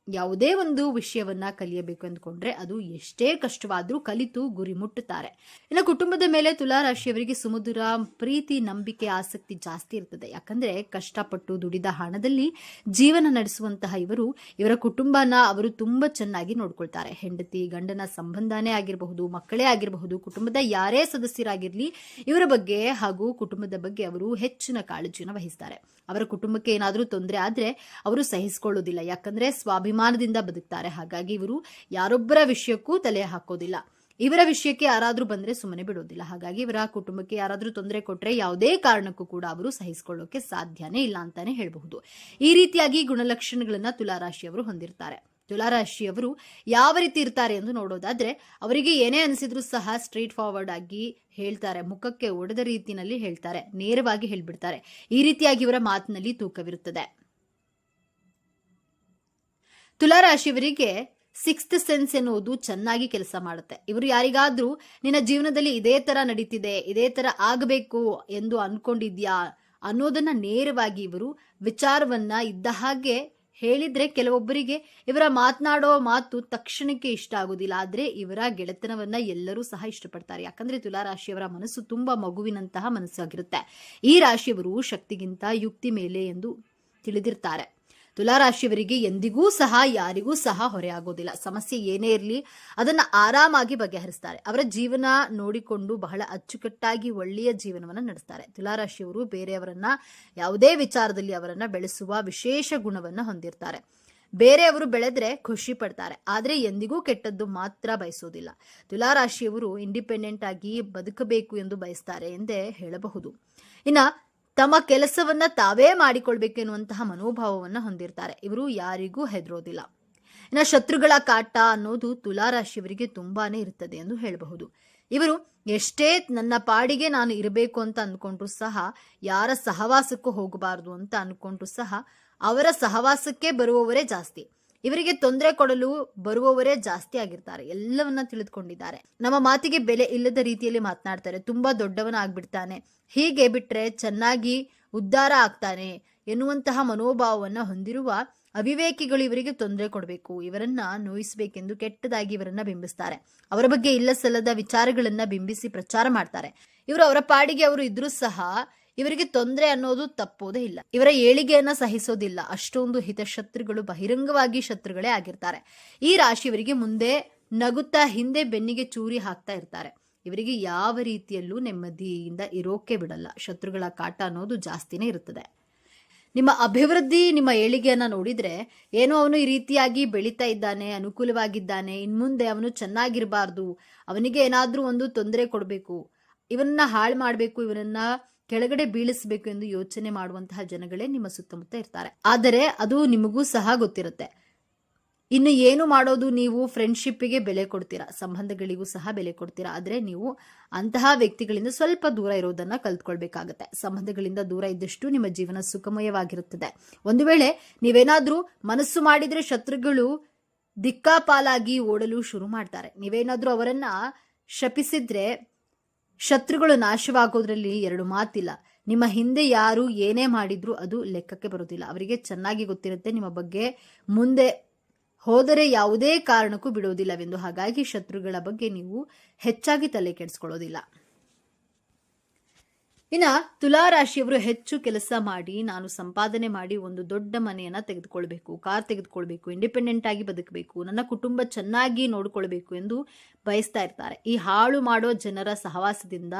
ಯಾವುದೇ ಒಂದು ವಿಷಯವನ್ನ ಕಲಿಯಬೇಕು ಅಂದ್ಕೊಂಡ್ರೆ ಅದು ಎಷ್ಟೇ ಕಷ್ಟವಾದ್ರೂ ಕಲಿತು ಗುರಿ ಮುಟ್ಟುತ್ತಾರೆ. ಇನ್ನು ಕುಟುಂಬದ ಮೇಲೆ ತುಲಾ ರಾಶಿಯವರಿಗೆ ಸುಮಧುರ ಪ್ರೀತಿ, ನಂಬಿಕೆ, ಆಸಕ್ತಿ ಜಾಸ್ತಿ ಇರ್ತದೆ. ಯಾಕಂದ್ರೆ ಕಷ್ಟಪಟ್ಟು ದುಡಿದ ಹಣದಲ್ಲಿ ಜೀವನ ನಡೆಸುವಂತಹ ಇವರು ಇವರ ಕುಟುಂಬನ ಅವರು ತುಂಬಾ ಚೆನ್ನಾಗಿ ನೋಡ್ಕೊಳ್ತಾರೆ. ಹೆಂಡತಿ, ಗಂಡನ ಸಂಬಂಧನೇ ಆಗಿರಬಹುದು, ಮಕ್ಕಳೇ ಆಗಿರಬಹುದು, ಕುಟುಂಬದ ಯಾರೇ ಸದಸ್ಯರಾಗಿರ್ಲಿ ಇವರ ಬಗ್ಗೆ ಹಾಗೂ ಕುಟುಂಬದ ಬಗ್ಗೆ ಅವರು ಹೆಚ್ಚಿನ ಕಾಳಜಿಯನ್ನು ವಹಿಸ್ತಾರೆ. ಅವರ ಕುಟುಂಬಕ್ಕೆ ಏನಾದರೂ ತೊಂದರೆ ಆದ್ರೆ ಅವರು ಸಹಿಸಿಕೊಳ್ಳುವುದಿಲ್ಲ ಯಾಕಂದ್ರೆ ಸ್ವಾಭಿಮಾನದಿಂದ ಬದುಕ್ತಾರೆ. ಹಾಗಾಗಿ ಇವರು ಯಾರೊಬ್ಬರ ವಿಷಯಕ್ಕೂ ತಲೆ ಹಾಕೋದಿಲ್ಲ. ಇವರ ವಿಷಯಕ್ಕೆ ಯಾರಾದರೂ ಬಂದರೆ ಸುಮ್ಮನೆ ಬಿಡೋದಿಲ್ಲ. ಹಾಗಾಗಿ ಇವರ ಕುಟುಂಬಕ್ಕೆ ಯಾರಾದರೂ ತೊಂದರೆ ಕೊಟ್ಟರೆ ಯಾವುದೇ ಕಾರಣಕ್ಕೂ ಕೂಡ ಅವರು ಸಹಿಸಿಕೊಳ್ಳೋಕೆ ಸಾಧ್ಯನೇ ಇಲ್ಲ ಅಂತಾನೆ ಹೇಳಬಹುದು. ಈ ರೀತಿಯಾಗಿ ಗುಣಲಕ್ಷಣಗಳನ್ನ ತುಲಾರಾಶಿಯವರು ಹೊಂದಿರ್ತಾರೆ. ತುಲಾರಾಶಿಯವರು ಯಾವ ರೀತಿ ಇರ್ತಾರೆ ಎಂದು ನೋಡೋದಾದ್ರೆ ಅವರಿಗೆ ಏನೇ ಅನಿಸಿದ್ರು ಸಹ ಸ್ಟ್ರೈಟ್ ಫಾರ್ವರ್ಡ್ ಆಗಿ ಹೇಳ್ತಾರೆ. ಮುಖಕ್ಕೆ ಒಡೆದ ರೀತಿಯಲ್ಲಿ ಹೇಳ್ತಾರೆ. ನೇರವಾಗಿ ಹೇಳ್ಬಿಡ್ತಾರೆ. ಈ ರೀತಿಯಾಗಿ ಇವರ ಮಾತಿನಲ್ಲಿ ತೂಕವಿರುತ್ತದೆ. ತುಲಾರಾಶಿಯವರಿಗೆ ಸಿಕ್ಸ್ತ್ ಸೆನ್ಸ್ ಎನ್ನುವುದು ಚೆನ್ನಾಗಿ ಕೆಲಸ ಮಾಡುತ್ತೆ. ಇವರು ಯಾರಿಗಾದ್ರೂ, ನಿನ್ನ ಜೀವನದಲ್ಲಿ ಇದೇ ತರ ನಡೀತಿದೆ, ಇದೇ ತರ ಆಗಬೇಕು ಎಂದು ಅನ್ಕೊಂಡಿದ್ಯಾ ಅನ್ನೋದನ್ನ ನೇರವಾಗಿ ಇವರು ವಿಚಾರವನ್ನ ಇದ್ದ ಹಾಗೆ ಹೇಳಿದ್ರೆ ಕೆಲವೊಬ್ಬರಿಗೆ ಇವರ ಮಾತನಾಡೋ ಮಾತು ತಕ್ಷಣಕ್ಕೆ ಇಷ್ಟ ಆಗೋದಿಲ್ಲ. ಆದ್ರೆ ಇವರ ಗೆಳೆತನವನ್ನ ಎಲ್ಲರೂ ಸಹ ಇಷ್ಟಪಡ್ತಾರೆ. ಯಾಕಂದ್ರೆ ತುಲಾ ರಾಶಿಯವರ ಮನಸ್ಸು ತುಂಬಾ ಮಗುವಿನಂತಹ ಮನಸ್ಸಾಗಿರುತ್ತೆ. ಈ ರಾಶಿಯವರು ಶಕ್ತಿಗಿಂತ ಯುಕ್ತಿ ಮೇಲೆ ಎಂದು ತಿಳಿದಿರ್ತಾರೆ. ತುಲಾರಾಶಿಯವರಿಗೆ ಎಂದಿಗೂ ಸಹ, ಯಾರಿಗೂ ಸಹ ಹೊರೆಯಾಗೋದಿಲ್ಲ ಸಮಸ್ಯೆ ಏನೇ ಇರಲಿ, ಅದನ್ನ ಆರಾಮಾಗಿ ಬಗೆಹರಿಸ್ತಾರೆ. ಅವರ ಜೀವನ ನೋಡಿಕೊಂಡು ಬಹಳ ಅಚ್ಚುಕಟ್ಟಾಗಿ ಒಳ್ಳೆಯ ಜೀವನವನ್ನ ನಡೆಸ್ತಾರೆ. ತುಲಾರಾಶಿಯವರು ಬೇರೆಯವರನ್ನ, ಯಾವುದೇ ವಿಚಾರದಲ್ಲಿ ಅವರನ್ನ ಬೆಳೆಸುವ ವಿಶೇಷ ಗುಣವನ್ನ ಹೊಂದಿರ್ತಾರೆ. ಬೇರೆಯವರು ಬೆಳೆದ್ರೆ ಖುಷಿ ಪಡ್ತಾರೆ. ಆದರೆ ಎಂದಿಗೂ ಕೆಟ್ಟದ್ದು ಮಾತ್ರ ಬಯಸೋದಿಲ್ಲ. ತುಲಾರಾಶಿಯವರು ಇಂಡಿಪೆಂಡೆಂಟ್ ಆಗಿ ಬದುಕಬೇಕು ಎಂದು ಬಯಸ್ತಾರೆ ಎಂದೇ ಹೇಳಬಹುದು. ಇನ್ನ ತಮ್ಮ ಕೆಲಸವನ್ನ ತಾವೇ ಮಾಡಿಕೊಳ್ಬೇಕೆನ್ನುವಂತಹ ಮನೋಭಾವವನ್ನ ಹೊಂದಿರ್ತಾರೆ. ಇವರು ಯಾರಿಗೂ ಹೆದರೋದಿಲ್ಲ. ಇನ್ನು ಶತ್ರುಗಳ ಕಾಟ ಅನ್ನೋದು ತುಲಾರಾಶಿಯವರಿಗೆ ತುಂಬಾನೇ ಇರ್ತದೆ ಎಂದು ಹೇಳಬಹುದು. ಇವರು ಎಷ್ಟೇ ನನ್ನ ಪಾಡಿಗೆ ನಾನು ಇರಬೇಕು ಅಂತ ಅನ್ಕೊಂಡ್ರು ಸಹ, ಯಾರ ಸಹವಾಸಕ್ಕೂ ಹೋಗಬಾರದು ಅಂತ ಅನ್ಕೊಂಡ್ರು ಸಹ, ಅವರ ಸಹವಾಸಕ್ಕೆ ಬರುವವರೇ ಜಾಸ್ತಿ. ಇವರಿಗೆ ತೊಂದರೆ ಕೊಡಲು ಬರುವವರೇ ಜಾಸ್ತಿ ಆಗಿರ್ತಾರೆ. ಎಲ್ಲವನ್ನ ತಿಳಿದುಕೊಂಡಿದ್ದಾರೆ. ನಮ್ಮ ಮಾತಿಗೆ ಬೆಲೆ ಇಲ್ಲದ ರೀತಿಯಲ್ಲಿ ಮಾತನಾಡ್ತಾರೆ. ತುಂಬಾ ದೊಡ್ಡವನ ಆಗ್ಬಿಡ್ತಾನೆ. ಹೀಗೆ ಬಿಟ್ರೆ ಚೆನ್ನಾಗಿ ಉದ್ಧಾರ ಆಗ್ತಾನೆ ಎನ್ನುವಂತಹ ಮನೋಭಾವವನ್ನ ಹೊಂದಿರುವ ಅವಿವೇಕಿಗಳು ಇವರಿಗೆ ತೊಂದರೆ ಕೊಡಬೇಕು. ಇವರನ್ನ ನೋಯಿಸಬೇಕೆಂದು ಕೆಟ್ಟದಾಗಿ ಇವರನ್ನ ಬಿಂಬಿಸ್ತಾರೆ. ಅವರ ಬಗ್ಗೆ ಇಲ್ಲ ಸಲ್ಲದ ವಿಚಾರಗಳನ್ನ ಬಿಂಬಿಸಿ ಪ್ರಚಾರ ಮಾಡ್ತಾರೆ. ಇವರು ಅವರ ಪಾಡಿಗೆ ಅವರು ಇದ್ರೂ ಸಹ ಇವರಿಗೆ ತೊಂದರೆ ಅನ್ನೋದು ತಪ್ಪೋದೇ ಇಲ್ಲ. ಇವರ ಏಳಿಗೆಯನ್ನ ಸಹಿಸೋದಿಲ್ಲ. ಅಷ್ಟೊಂದು ಹಿತಶತ್ರುಗಳು ಬಹಿರಂಗವಾಗಿ ಶತ್ರುಗಳೇ ಆಗಿರ್ತಾರೆ. ಈ ರಾಶಿಯವರಿಗೆ ಮುಂದೆ ನಗುತ್ತಾ ಹಿಂದೆ ಬೆನ್ನಿಗೆ ಚೂರಿ ಹಾಕ್ತಾ ಇರ್ತಾರೆ. ಇವರಿಗೆ ಯಾವ ರೀತಿಯಲ್ಲೂ ನೆಮ್ಮದಿಯಿಂದ ಇರೋಕೆ ಬಿಡಲ್ಲ. ಶತ್ರುಗಳ ಕಾಟ ಅನ್ನೋದು ಜಾಸ್ತಿನೇ ಇರುತ್ತದೆ ನಿಮ್ಮ ಅಭಿವೃದ್ಧಿ, ನಿಮ್ಮ ಏಳಿಗೆಯನ್ನ ನೋಡಿದ್ರೆ ಏನೋ ಅವನು ಈ ರೀತಿಯಾಗಿ ಬೆಳೀತಾ ಇದ್ದಾನೆ, ಅನುಕೂಲವಾಗಿದ್ದಾನೆ ಇನ್ಮುಂದೆ ಅವನು ಚೆನ್ನಾಗಿರಬಾರ್ದು, ಅವನಿಗೆ ಏನಾದರೂ ಒಂದು ತೊಂದರೆ ಕೊಡಬೇಕು ಇವನನ್ನ ಹಾಳು ಮಾಡಬೇಕು, ಇವನನ್ನ ಕೆಳಗಡೆ ಬೀಳಿಸಬೇಕು ಎಂದು ಯೋಚನೆ ಮಾಡುವಂತಹ ಜನಗಳೇ ನಿಮ್ಮ ಸುತ್ತಮುತ್ತ ಇರ್ತಾರೆ. ಆದರೆ ಅದು ನಿಮಗೂ ಸಹ ಗೊತ್ತಿರುತ್ತೆ. ಇನ್ನು ಏನು ಮಾಡೋದು ನೀವು ಫ್ರೆಂಡ್ಶಿಪ್ಪಿಗೆ ಬೆಲೆ ಕೊಡ್ತೀರಾ? ಸಂಬಂಧಗಳಿಗೂ ಸಹ ಬೆಲೆ ಕೊಡ್ತೀರಾ? ಆದರೆ ನೀವು ಅಂತಹ ವ್ಯಕ್ತಿಗಳಿಂದ ಸ್ವಲ್ಪ ದೂರ ಇರೋದನ್ನ ಕಲ್ತ್ಕೊಳ್ಬೇಕಾಗತ್ತೆ. ಸಂಬಂಧಗಳಿಂದ ದೂರ ಇದ್ದಷ್ಟು ನಿಮ್ಮ ಜೀವನ ಸುಖಮಯವಾಗಿರುತ್ತದೆ. ಒಂದು ವೇಳೆ ನೀವೇನಾದರೂ ಮನಸ್ಸು ಮಾಡಿದ್ರೆ ಶತ್ರುಗಳು ದಿಕ್ಕಾಪಾಲಾಗಿ ಓಡಲು ಶುರು ಮಾಡ್ತಾರೆ. ನೀವೇನಾದರೂ ಅವರನ್ನ ಶಪಿಸಿದ್ರೆ ಶತ್ರುಗಳು ನಾಶವಾಗೋದ್ರಲ್ಲಿ ಎರಡು ಮಾತಿಲ್ಲ. ನಿಮ್ಮ ಹಿಂದೆ ಯಾರು ಏನೇ ಮಾಡಿದ್ರು ಅದು ಲೆಕ್ಕಕ್ಕೆ ಬರೋದಿಲ್ಲ ಅವರಿಗೆ ಚೆನ್ನಾಗಿ ಗೊತ್ತಿರುತ್ತೆ. ನಿಮ್ಮ ಬಗ್ಗೆ ಮುಂದೆ ಹೋದರೆ ಯಾವುದೇ ಕಾರಣಕ್ಕೂ ಬಿಡುವುದಿಲ್ಲವೆಂದು. ಹಾಗಾಗಿ ಶತ್ರುಗಳ ಬಗ್ಗೆ ನೀವು ಹೆಚ್ಚಾಗಿ ತಲೆ ಕೆಡಿಸ್ಕೊಳ್ಳೋದಿಲ್ಲ. ಇನ್ನ ತುಲಾ ರಾಶಿಯವರು ಹೆಚ್ಚು ಕೆಲಸ ಮಾಡಿ ನಾನು ಸಂಪಾದನೆ ಮಾಡಿ ಒಂದು ದೊಡ್ಡ ಮನೆಯನ್ನ ತೆಗೆದುಕೊಳ್ಬೇಕು, ಕಾರ್ ತೆಗೆದುಕೊಳ್ಬೇಕು ಇಂಡಿಪೆಂಡೆಂಟ್ ಆಗಿ ಬದುಕಬೇಕು, ನನ್ನ ಕುಟುಂಬ ಚೆನ್ನಾಗಿ ನೋಡಿಕೊಳ್ಬೇಕು ಎಂದು ಬಯಸ್ತಾ ಇರ್ತಾರೆ. ಈ ಹಾಳು ಮಾಡೋ ಜನರ ಸಹವಾಸದಿಂದ,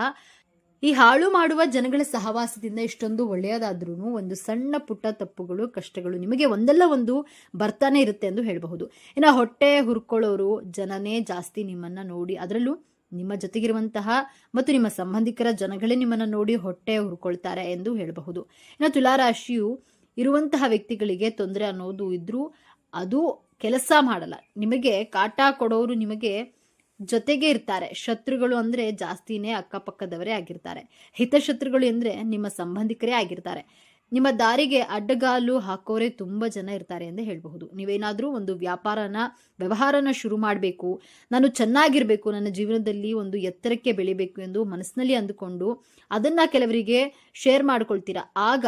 ಈ ಹಾಳು ಮಾಡುವ ಜನಗಳ ಸಹವಾಸದಿಂದ ಇಷ್ಟೊಂದು ಒಳ್ಳೆಯದಾದ್ರೂ ಒಂದು ಸಣ್ಣ ಪುಟ್ಟ ತಪ್ಪುಗಳು, ಕಷ್ಟಗಳು ನಿಮಗೆ ಒಂದಲ್ಲ ಒಂದು ಬರ್ತಾನೆ ಇರುತ್ತೆ ಎಂದು ಹೇಳಬಹುದು. ಇನ್ನು ಹೊಟ್ಟೆ ಹುರ್ಕೊಳ್ಳೋರು ಜನನೇ ಜಾಸ್ತಿ ನಿಮ್ಮನ್ನ ನೋಡಿ ಅದರಲ್ಲೂ ನಿಮ್ಮ ಜೊತೆಗಿರುವಂತಹ ಮತ್ತು ನಿಮ್ಮ ಸಂಬಂಧಿಕರ ಜನಗಳೇ ನಿಮ್ಮನ್ನ ನೋಡಿ ಹೊಟ್ಟೆ ಹುರ್ಕೊಳ್ತಾರೆ ಎಂದು ಹೇಳಬಹುದು. ಇನ್ನು ತುಲಾರಾಶಿಯು ಇರುವಂತಹ ವ್ಯಕ್ತಿಗಳಿಗೆ ತೊಂದರೆ ಅನ್ನೋದು ಇದ್ರೂ ಅದು ಕೆಲಸ ಮಾಡಲ್ಲ. ನಿಮಗೆ ಕಾಟ ಕೊಡೋರು ನಿಮಗೆ ಜೊತೆಗೆ ಇರ್ತಾರೆ. ಶತ್ರುಗಳು ಅಂದ್ರೆ ಜಾಸ್ತಿನೇ ಅಕ್ಕಪಕ್ಕದವರೇ ಆಗಿರ್ತಾರೆ. ಹಿತಶತ್ರುಗಳು ಅಂದ್ರೆ ನಿಮ್ಮ ಸಂಬಂಧಿಕರೇ ಆಗಿರ್ತಾರೆ. ನಿಮ್ಮ ದಾರಿಗೆ ಅಡ್ಡಗಾಲು ಹಾಕೋರೆ ತುಂಬ ಜನ ಇರ್ತಾರೆ ಎಂದು ಹೇಳಬಹುದು. ನೀವೇನಾದರೂ ಒಂದು ವ್ಯಾಪಾರನ, ವ್ಯವಹಾರನ ಶುರು ಮಾಡಬೇಕು, ನಾನು ಚೆನ್ನಾಗಿರಬೇಕು, ನನ್ನ ಜೀವನದಲ್ಲಿ ಒಂದು ಎತ್ತರಕ್ಕೆ ಬೆಳಿಬೇಕು ಎಂದು ಮನಸ್ಸಿನಲ್ಲಿ ಅಂದುಕೊಂಡು ಅದನ್ನ ಕೆಲವರಿಗೆ ಶೇರ್ ಮಾಡ್ಕೊಳ್ತೀರಾ? ಆಗ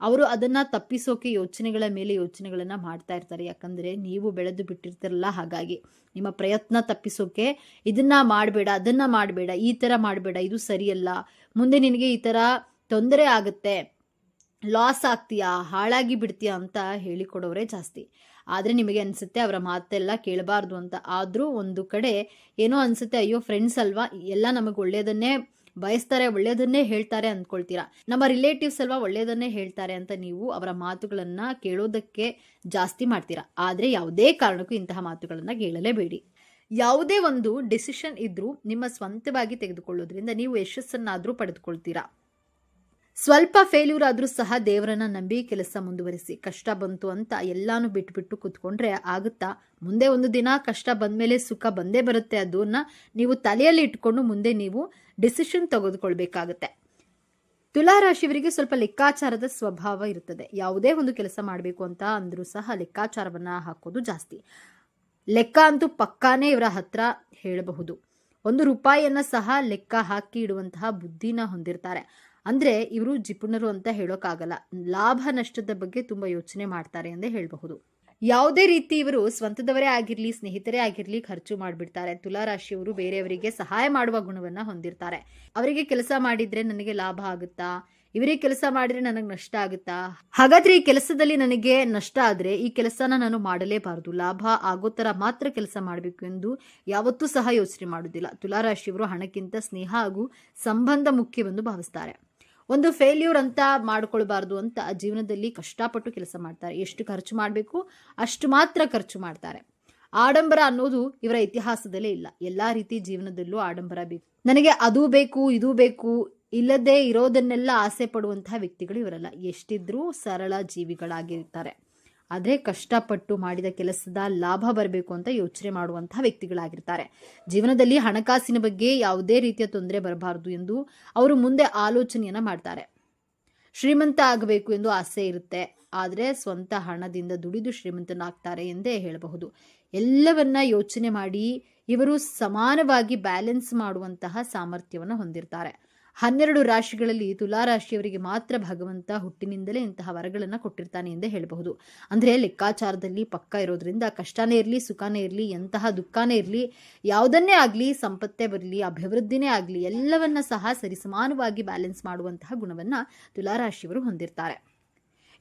ಅವರು ಅದನ್ನ ತಪ್ಪಿಸೋಕೆ ಯೋಚನೆಗಳ ಮೇಲೆ ಯೋಚನೆಗಳನ್ನ ಮಾಡ್ತಾ ಇರ್ತಾರೆ. ಯಾಕಂದ್ರೆ ನೀವು ಬೆಳೆದು ಬಿಟ್ಟಿರ್ತಾರಲ್ಲ ಹಾಗಾಗಿ. ನಿಮ್ಮ ಪ್ರಯತ್ನ ತಪ್ಪಿಸೋಕೆ ಇದನ್ನ ಮಾಡಬೇಡ, ಅದನ್ನ ಮಾಡಬೇಡ, ಈ ತರ ಮಾಡಬೇಡ, ಇದು ಸರಿಯಲ್ಲ. ಮುಂದೆ ನಿನಗೆ ಈ ತರ ತೊಂದರೆ ಆಗುತ್ತೆ. ಲಾಸ್ ಆಗ್ತೀಯಾ? ಹಾಳಾಗಿ ಬಿಡ್ತೀಯಾ ಅಂತ ಹೇಳಿಕೊಡೋರೇ ಜಾಸ್ತಿ. ಆದರೆ ನಿಮಗೆ ಅನಿಸುತ್ತೆ ಅವರ ಮಾತೆಲ್ಲ ಕೇಳಬಾರ್ದು ಅಂತ. ಆದರೂ ಒಂದು ಕಡೆ ಏನೋ ಅನಿಸುತ್ತೆ, ಅಯ್ಯೋ ಫ್ರೆಂಡ್ಸ್ ಅಲ್ವಾ? ಎಲ್ಲ ನಮಗೆ ಒಳ್ಳೆಯದನ್ನೇ ಬಯಸ್ತಾರೆ ಒಳ್ಳೆಯದನ್ನೇ ಹೇಳ್ತಾರೆ ಅಂದ್ಕೊಳ್ತೀರಾ ನಮ್ಮ ರಿಲೇಟಿವ್ಸ್ ಅಲ್ವಾ ಒಳ್ಳೆಯದನ್ನೇ ಹೇಳ್ತಾರೆ ಅಂತ ನೀವು ಅವರ ಮಾತುಗಳನ್ನು ಕೇಳೋದಕ್ಕೆ ಜಾಸ್ತಿ ಮಾಡ್ತೀರಾ? ಆದರೆ ಯಾವುದೇ ಕಾರಣಕ್ಕೂ ಇಂತಹ ಮಾತುಗಳನ್ನು ಕೇಳಲೇಬೇಡಿ. ಯಾವುದೇ ಒಂದು ಡಿಸಿಷನ್ ಇದ್ರೂ ನಿಮ್ಮ ಸ್ವಂತವಾಗಿ ತೆಗೆದುಕೊಳ್ಳೋದ್ರಿಂದ ನೀವು ಯಶಸ್ಸನ್ನಾದರೂ ಪಡೆದುಕೊಳ್ತೀರಾ? ಸ್ವಲ್ಪ ಫೇಲ್ಯೂರ್ ಆದರೂ ಸಹ ದೇವರನ್ನ ನಂಬಿ ಕೆಲಸ ಮುಂದುವರಿಸಿ ಕಷ್ಟ ಬಂತು ಅಂತ ಎಲ್ಲಾನು ಬಿಟ್ಬಿಟ್ಟು ಕೂತ್ಕೊಂಡ್ರೆ ಆಗುತ್ತಾ? ಮುಂದೆ ಒಂದು ದಿನ ಕಷ್ಟ ಬಂದ್ಮೇಲೆ ಸುಖ ಬಂದೇ ಬರುತ್ತೆ ಅದನ್ನ ನೀವು ತಲೆಯಲ್ಲಿ ಇಟ್ಕೊಂಡು ಮುಂದೆ ನೀವು ಡಿಸಿಷನ್ ತೆಗೆದುಕೊಳ್ಬೇಕಾಗತ್ತೆ. ತುಲಾರಾಶಿಯವರಿಗೆ ಸ್ವಲ್ಪ ಲೆಕ್ಕಾಚಾರದ ಸ್ವಭಾವ ಇರುತ್ತದೆ ಯಾವುದೇ ಒಂದು ಕೆಲಸ ಮಾಡಬೇಕು ಅಂತ ಅಂದರೂ ಸಹ ಲೆಕ್ಕಾಚಾರವನ್ನ ಹಾಕೋದು ಜಾಸ್ತಿ. ಲೆಕ್ಕ ಅಂತೂ ಪಕ್ಕಾನೇ ಇವರ ಹತ್ರ ಹೇಳಬಹುದು. ಒಂದು ರೂಪಾಯಿಯನ್ನ ಸಹ ಲೆಕ್ಕ ಹಾಕಿ ಇಡುವಂತಹ ಬುದ್ಧಿನ ಹೊಂದಿರ್ತಾರೆ. ಅಂದ್ರೆ ಇವರು ಜಿಪುಣರು ಅಂತ ಹೇಳೋಕ್ಕಾಗಲ್ಲ ಲಾಭ ನಷ್ಟದ ಬಗ್ಗೆ ತುಂಬಾ ಯೋಚನೆ ಮಾಡ್ತಾರೆ ಅಂದೇ ಹೇಳಬಹುದು. ಯಾವುದೇ ರೀತಿ ಇವರು ಸ್ವಂತದವರೇ ಆಗಿರ್ಲಿ, ಸ್ನೇಹಿತರೇ ಆಗಿರ್ಲಿ ಖರ್ಚು ಮಾಡಿಬಿಡ್ತಾರೆ. ತುಲಾರಾಶಿಯವರು ಬೇರೆಯವರಿಗೆ ಸಹಾಯ ಮಾಡುವ ಗುಣವನ್ನ ಹೊಂದಿರ್ತಾರೆ. ಅವರಿಗೆ ಕೆಲಸ ಮಾಡಿದ್ರೆ ನನಗೆ ಲಾಭ ಆಗುತ್ತಾ? ಇವರಿಗೆ ಕೆಲಸ ಮಾಡಿದ್ರೆ ನನಗೆ ನಷ್ಟ ಆಗುತ್ತಾ? ಹಾಗಾದ್ರೆ ಈ ಕೆಲಸದಲ್ಲಿ ನನಗೆ ನಷ್ಟ ಆದ್ರೆ ಈ ಕೆಲಸನ ನಾನು ಮಾಡಲೇಬಾರದು. ಲಾಭ ಆಗೋ ತರ ಮಾತ್ರ ಕೆಲಸ ಮಾಡಬೇಕು ಎಂದು ಯಾವತ್ತೂ ಸಹ ಯೋಚನೆ ಮಾಡುವುದಿಲ್ಲ. ತುಲಾರಾಶಿಯವರು ಹಣಕ್ಕಿಂತ ಸ್ನೇಹ ಹಾಗೂ ಸಂಬಂಧ ಮುಖ್ಯವೆಂದು ಭಾವಿಸ್ತಾರೆ. ಒಂದು ಫೇಲ್ಯೂರ್ ಅಂತ ಮಾಡ್ಕೊಳ್ಬಾರ್ದು ಅಂತ ಜೀವನದಲ್ಲಿ ಕಷ್ಟಪಟ್ಟು ಕೆಲಸ ಮಾಡ್ತಾರೆ. ಎಷ್ಟು ಖರ್ಚು ಮಾಡಬೇಕು, ಅಷ್ಟು ಮಾತ್ರ ಖರ್ಚು ಮಾಡ್ತಾರೆ. ಆಡಂಬರ ಅನ್ನೋದು ಇವರ ಇತಿಹಾಸದಲ್ಲೇ ಇಲ್ಲ. ಎಲ್ಲಾ ರೀತಿ ಜೀವನದಲ್ಲೂ ಆಡಂಬರ ಬೇಕು. ನನಗೆ ಅದು ಬೇಕು, ಇದು ಬೇಕು, ಇಲ್ಲದೆ ಇರೋದನ್ನೆಲ್ಲ ಆಸೆ ಪಡುವಂತಹ ವ್ಯಕ್ತಿಗಳು ಇವರಲ್ಲ. ಎಷ್ಟಿದ್ರೂ ಸರಳ ಜೀವಿಗಳಾಗಿರ್ತಾರೆ. ಆದರೆ ಕಷ್ಟಪಟ್ಟು ಮಾಡಿದ ಕೆಲಸದ ಲಾಭ ಬರಬೇಕು ಅಂತ ಯೋಚನೆ ಮಾಡುವಂತಹ ವ್ಯಕ್ತಿಗಳಾಗಿರ್ತಾರೆ. ಜೀವನದಲ್ಲಿ ಹಣಕಾಸಿನ ಬಗ್ಗೆ ಯಾವುದೇ ರೀತಿಯ ತೊಂದರೆ ಬರಬಾರದು ಎಂದು ಅವರು ಮುಂದೆ ಆಲೋಚನೆಯನ್ನ ಮಾಡ್ತಾರೆ. ಶ್ರೀಮಂತ ಆಗಬೇಕು ಎಂದು ಆಸೆ ಇರುತ್ತೆ. ಆದರೆ ಸ್ವಂತ ಹಣದಿಂದ ದುಡಿದು ಶ್ರೀಮಂತನಾಗ್ತಾರೆ ಎಂದೇ ಹೇಳಬಹುದು. ಎಲ್ಲವನ್ನ ಯೋಚನೆ ಮಾಡಿ ಇವರು ಸಮಾನವಾಗಿ ಬ್ಯಾಲೆನ್ಸ್ ಮಾಡುವಂತಹ ಸಾಮರ್ಥ್ಯವನ್ನು ಹೊಂದಿರ್ತಾರೆ. ಹನ್ನೆರಡು ರಾಶಿಗಳಲ್ಲಿ ತುಲಾರಾಶಿಯವರಿಗೆ ಮಾತ್ರ ಭಗವಂತ ಹುಟ್ಟಿನಿಂದಲೇ ಇಂತಹ ವರಗಳನ್ನು ಕೊಟ್ಟಿರ್ತಾನೆ ಎಂದೇ ಹೇಳಬಹುದು. ಅಂದರೆ ಲೆಕ್ಕಾಚಾರದಲ್ಲಿ ಪಕ್ಕ ಇರೋದ್ರಿಂದ ಕಷ್ಟನೇ ಇರಲಿ, ಸುಖನೇ ಇರಲಿ, ಎಂತಹ ದುಃಖನೇ ಇರಲಿ, ಯಾವುದನ್ನೇ ಆಗಲಿ, ಸಂಪತ್ತೇ ಬರಲಿ, ಅಭಿವೃದ್ಧಿನೇ ಆಗಲಿ, ಎಲ್ಲವನ್ನ ಸಹ ಸರಿಸಮಾನವಾಗಿ ಬ್ಯಾಲೆನ್ಸ್ ಮಾಡುವಂತಹ ಗುಣವನ್ನು ತುಲಾರಾಶಿಯವರು ಹೊಂದಿರ್ತಾರೆ.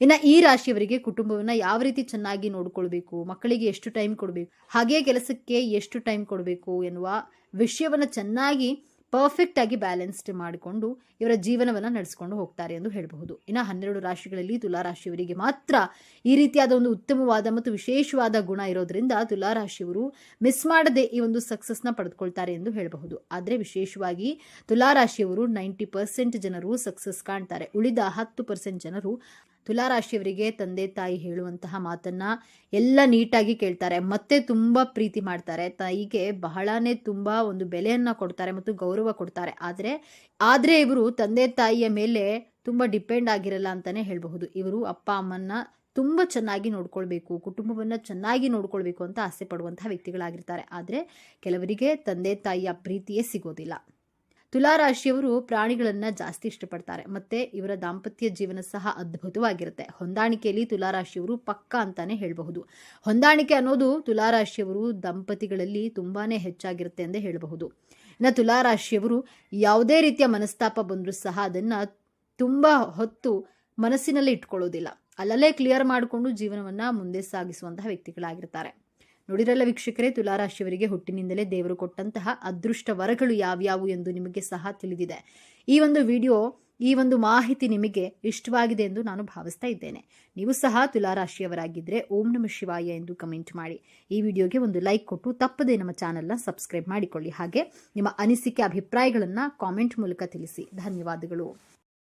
ಇನ್ನು ಈ ರಾಶಿಯವರಿಗೆ ಕುಟುಂಬವನ್ನು ಯಾವ ರೀತಿ ಚೆನ್ನಾಗಿ ನೋಡಿಕೊಳ್ಬೇಕು, ಮಕ್ಕಳಿಗೆ ಎಷ್ಟು ಟೈಮ್ ಕೊಡಬೇಕು, ಹಾಗೆ ಕೆಲಸಕ್ಕೆ ಎಷ್ಟು ಟೈಮ್ ಕೊಡಬೇಕು ಎನ್ನುವ ವಿಷಯವನ್ನು ಚೆನ್ನಾಗಿ ಪರ್ಫೆಕ್ಟ್ ಆಗಿ ಬ್ಯಾಲೆನ್ಸ್ಡ್ ಮಾಡಿಕೊಂಡು ಇವರ ಜೀವನವನ್ನು ನಡೆಸಿಕೊಂಡು ಹೋಗ್ತಾರೆ ಎಂದು ಹೇಳಬಹುದು. ಇನ್ನು ಹನ್ನೆರಡು ರಾಶಿಗಳಲ್ಲಿ ತುಲಾರಾಶಿಯವರಿಗೆ ಮಾತ್ರ ಈ ರೀತಿಯಾದ ಒಂದು ಉತ್ತಮವಾದ ಮತ್ತು ವಿಶೇಷವಾದ ಗುಣ ಇರೋದ್ರಿಂದ ತುಲಾರಾಶಿಯವರು ಮಿಸ್ ಮಾಡದೆ ಈ ಒಂದು ಸಕ್ಸಸ್ನ ಪಡೆದುಕೊಳ್ತಾರೆ ಎಂದು ಹೇಳಬಹುದು. ಆದರೆ ವಿಶೇಷವಾಗಿ ತುಲಾರಾಶಿಯವರು ನೈಂಟಿ ಪರ್ಸೆಂಟ್ ಜನರು ಸಕ್ಸಸ್ ಕಾಣ್ತಾರೆ. ಉಳಿದ ಹತ್ತು ಪರ್ಸೆಂಟ್ ಜನರು ತುಲಾರಾಶಿಯವರಿಗೆ ತಂದೆ ತಾಯಿ ಹೇಳುವಂತಹ ಮಾತನ್ನ ಎಲ್ಲ ನೀಟಾಗಿ ಕೇಳ್ತಾರೆ. ಮತ್ತೆ ತುಂಬ ಪ್ರೀತಿ ಮಾಡ್ತಾರೆ. ತಾಯಿಗೆ ಬಹಳನೇ ತುಂಬ ಒಂದು ಬೆಲೆಯನ್ನ ಕೊಡ್ತಾರೆ ಮತ್ತು ಗೌರವ ಕೊಡ್ತಾರೆ. ಆದರೆ, ಆದ್ರೆ ಇವರು ತಂದೆ ತಾಯಿಯ ಮೇಲೆ ತುಂಬ ಡಿಪೆಂಡ್ ಆಗಿರಲ್ಲ ಅಂತಾನೆ ಹೇಳಬಹುದು. ಇವರು ಅಪ್ಪ, ಅಮ್ಮನ್ನ ತುಂಬ ಚೆನ್ನಾಗಿ ನೋಡ್ಕೊಳ್ಬೇಕು, ಕುಟುಂಬವನ್ನು ಚೆನ್ನಾಗಿ ನೋಡ್ಕೊಳ್ಬೇಕು ಅಂತ ಆಸೆ ಪಡುವಂತಹ ವ್ಯಕ್ತಿಗಳಾಗಿರ್ತಾರೆ. ಆದರೆ, ಕೆಲವರಿಗೆ ತಂದೆ ತಾಯಿಯ ಪ್ರೀತಿಯೇ ಸಿಗೋದಿಲ್ಲ. ತುಲಾರಾಶಿಯವರು ಪ್ರಾಣಿಗಳನ್ನು ಜಾಸ್ತಿ ಇಷ್ಟಪಡ್ತಾರೆ. ಮತ್ತೆ ಇವರ ದಾಂಪತ್ಯ ಜೀವನ ಸಹ ಅದ್ಭುತವಾಗಿರುತ್ತೆ. ಹೊಂದಾಣಿಕೆಯಲ್ಲಿ ತುಲಾರಾಶಿಯವರು ಪಕ್ಕ ಅಂತಾನೆ ಹೇಳಬಹುದು. ಹೊಂದಾಣಿಕೆ ಅನ್ನೋದು ತುಲಾರಾಶಿಯವರು ದಂಪತಿಗಳಲ್ಲಿ ತುಂಬಾನೇ ಹೆಚ್ಚಾಗಿರುತ್ತೆ ಎಂದೇ ಹೇಳಬಹುದು. ಇನ್ನು ತುಲಾರಾಶಿಯವರು ಯಾವುದೇ ರೀತಿಯ ಮನಸ್ತಾಪ ಬಂದರೂ ಸಹ ಅದನ್ನ ತುಂಬಾ ಹೊತ್ತು ಮನಸ್ಸಿನಲ್ಲಿ ಇಟ್ಕೊಳ್ಳೋದಿಲ್ಲ. ಅಲ್ಲಲ್ಲೇ ಕ್ಲಿಯರ್ ಮಾಡಿಕೊಂಡು ಜೀವನವನ್ನ ಮುಂದೆ ಸಾಗಿಸುವಂತಹ ವ್ಯಕ್ತಿಗಳಾಗಿರ್ತಾರೆ. ನೋಡಿರಲ್ಲ ವೀಕ್ಷಕರೇ, ತುಲಾರಾಶಿಯವರಿಗೆ ಹುಟ್ಟಿನಿಂದಲೇ ದೇವರು ಕೊಟ್ಟಂತಹ ಅದೃಷ್ಟ ವರಗಳು ಯಾವ್ಯಾವು ಎಂದು ನಿಮಗೆ ಸಹ ತಿಳಿದಿದೆ. ಈ ಒಂದು ವಿಡಿಯೋ, ಈ ಒಂದು ಮಾಹಿತಿ ನಿಮಗೆ ಇಷ್ಟವಾಗಿದೆ ಎಂದು ನಾನು ಭಾವಿಸ್ತಾ ಇದ್ದೇನೆ. ನೀವು ಸಹ ತುಲಾರಾಶಿಯವರಾಗಿದ್ದರೆ ಓಂ ನಮ ಶಿವಾಯ ಎಂದು ಕಮೆಂಟ್ ಮಾಡಿ. ಈ ವಿಡಿಯೋಗೆ ಒಂದು ಲೈಕ್ ಕೊಟ್ಟು ತಪ್ಪದೆ ನಮ್ಮ ಚಾನಲ್ನ ಸಬ್ಸ್ಕ್ರೈಬ್ ಮಾಡಿಕೊಳ್ಳಿ. ಹಾಗೆ ನಿಮ್ಮ ಅನಿಸಿಕೆ, ಅಭಿಪ್ರಾಯಗಳನ್ನು ಕಾಮೆಂಟ್ ಮೂಲಕ ತಿಳಿಸಿ. ಧನ್ಯವಾದಗಳು.